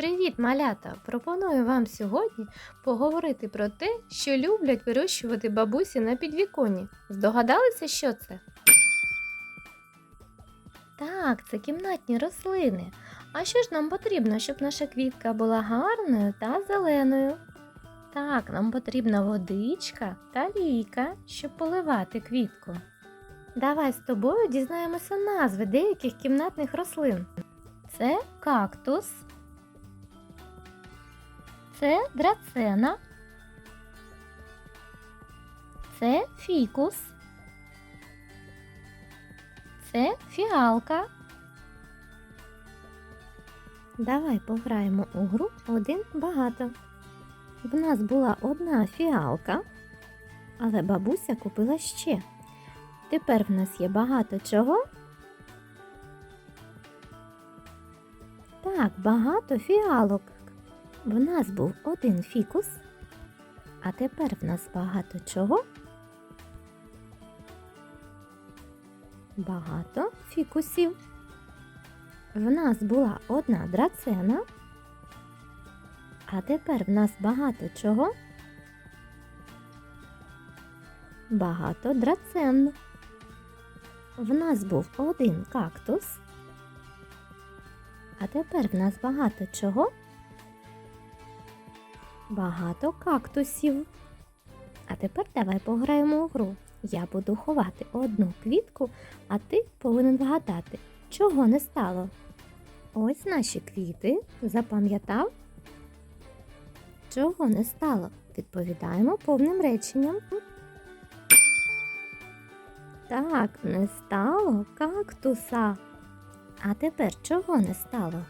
Привіт, малята! Пропоную вам сьогодні поговорити про те, що люблять вирощувати бабусі на підвіконні. Здогадалися, що це? Так, це кімнатні рослини. А що ж нам потрібно, щоб наша квітка була гарною та зеленою? Так, нам потрібна водичка та лійка, щоб поливати квітку. Давай з тобою дізнаємося назви деяких кімнатних рослин. Це кактус. Це драцена. Це фікус. Це фіалка. Давай пограємо у гру один багато. В нас була одна фіалка, але бабуся купила ще. Тепер в нас є багато чого. Так, багато фіалок. В нас був один фікус, а тепер в нас багато чого. Багато фікусів. В нас була одна драцена, а тепер в нас багато чого. Багато драцен. В нас був один кактус, а тепер в нас багато чого. Багато кактусів. А тепер давай пограємо у гру. Я буду ховати одну квітку, а ти повинен вгадати, чого не стало. Ось наші квіти. Запам'ятав? Чого не стало? Відповідаємо повним реченням. Так, не стало кактуса. А тепер чого не стало?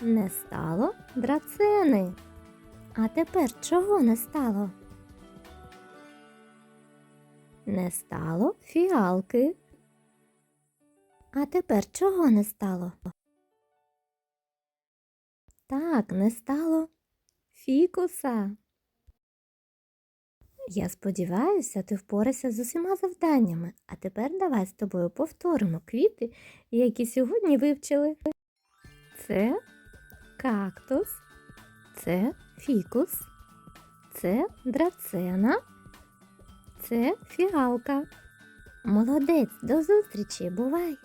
Не стало драцени. А тепер чого не стало? Не стало фіалки. А тепер чого не стало? Так, не стало фікуса. Я сподіваюся, ти впорайся з усіма завданнями. А тепер давай з тобою повторимо квіти, які сьогодні вивчили. Це кактус, це фікус, це драцена, це фіалка. Молодець, до зустрічі, бувай!